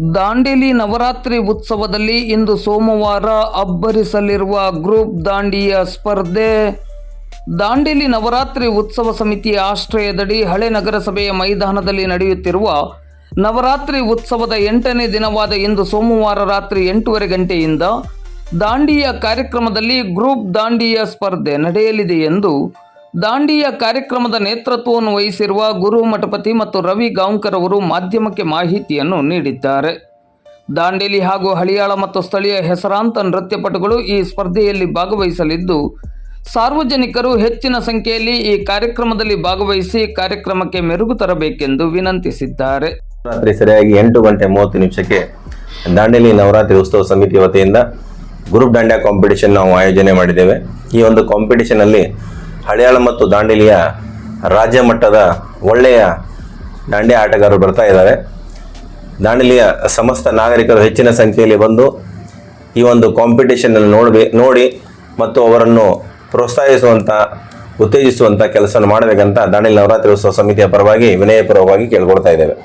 ದಾಂಡೇಲಿ ನವರಾತ್ರಿ ಉತ್ಸವದಲ್ಲಿ ಇಂದು ಸೋಮವಾರ ಅಬ್ಬರಿಸಲಿರುವ ಗ್ರೂಪ್ ದಾಂಡಿಯ ಸ್ಪರ್ಧೆ. ದಾಂಡೇಲಿ ನವರಾತ್ರಿ ಉತ್ಸವ ಸಮಿತಿಯ ಆಶ್ರಯದಡಿ ಹಳೆ ನಗರಸಭೆಯ ಮೈದಾನದಲ್ಲಿ ನಡೆಯುತ್ತಿರುವ ನವರಾತ್ರಿ ಉತ್ಸವದ ಎಂಟನೇ ದಿನವಾದ ಇಂದು ಸೋಮವಾರ ರಾತ್ರಿ ಎಂಟೂವರೆ ಗಂಟೆಯಿಂದ ದಾಂಡಿಯ ಕಾರ್ಯಕ್ರಮದಲ್ಲಿ ಗ್ರೂಪ್ ದಾಂಡಿಯ ಸ್ಪರ್ಧೆ ನಡೆಯಲಿದೆ ಎಂದು ದಾಂಡಿಯ ಕಾರ್ಯಕ್ರಮದ ನೇತೃತ್ವವನ್ನು ವಹಿಸಿರುವ ಗುರು ಮಠಪತಿ ಮತ್ತು ರವಿ ಗಾಂವ್ಕರ್ ಅವರು ಮಾಧ್ಯಮಕ್ಕೆ ಮಾಹಿತಿಯನ್ನು ನೀಡಿದ್ದಾರೆ. ದಾಂಡೇಲಿ ಹಾಗೂ ಹಳಿಯಾಳ ಮತ್ತು ಸ್ಥಳೀಯ ಹೆಸರಾಂತ ನೃತ್ಯಪಟುಗಳು ಈ ಸ್ಪರ್ಧೆಯಲ್ಲಿ ಭಾಗವಹಿಸಲಿದ್ದು, ಸಾರ್ವಜನಿಕರು ಹೆಚ್ಚಿನ ಸಂಖ್ಯೆಯಲ್ಲಿ ಈ ಕಾರ್ಯಕ್ರಮದಲ್ಲಿ ಭಾಗವಹಿಸಿ ಕಾರ್ಯಕ್ರಮಕ್ಕೆ ಮೆರುಗು ತರಬೇಕೆಂದು ವಿನಂತಿಸಿದ್ದಾರೆ. ರಾತ್ರಿ ಸರಿಯಾಗಿ ಎಂಟು ಗಂಟೆ ಮೂವತ್ತು ನಿಮಿಷಕ್ಕೆ ದಾಂಡೇಲಿ ನವರಾತ್ರಿ ಉತ್ಸವ ಸಮಿತಿ ವತಿಯಿಂದ ಗ್ರೂಪ್ ದಾಂಡ್ಯಾ ಕಾಂಪಿಟೇಷನ್ ನಾವು ಆಯೋಜನೆ ಮಾಡಿದ್ದೇವೆ. ಈ ಒಂದು ಕಾಂಪಿಟಿಷನ್ ಅಲ್ಲಿ ಹಳಿಯಾಳ ಮತ್ತು ದಾಂಡೇಲಿಯ ರಾಜ್ಯ ಮಟ್ಟದ ಒಳ್ಳೆಯ ದಾಂಡಿ ಆಟಗಾರರು ಬರ್ತಾ ಇದ್ದಾರೆ. ದಾಂಡೇಲಿಯ ಸಮಸ್ತ ನಾಗರಿಕರು ಹೆಚ್ಚಿನ ಸಂಖ್ಯೆಯಲ್ಲಿ ಬಂದು ಈ ಒಂದು ಕಾಂಪಿಟೇಷನ್ ಅಲ್ಲಿ ನೋಡ್ಬೇ, ನೋಡಿ ಮತ್ತು ಅವರನ್ನು ಪ್ರೋತ್ಸಾಹಿಸುವಂತ, ಉತ್ತೇಜಿಸುವಂತ ಕೆಲಸವನ್ನು ಮಾಡಬೇಕಂತ ದಾಂಡೇಲಿ ನವರಾತ್ರಿ ಉತ್ಸವ ಸಮಿತಿಯ ಪರವಾಗಿ ವಿನಯಪೂರ್ವಕವಾಗಿ ಕೇಳ್ಕೊಳ್ತಾ ಇದ್ದೇವೆ.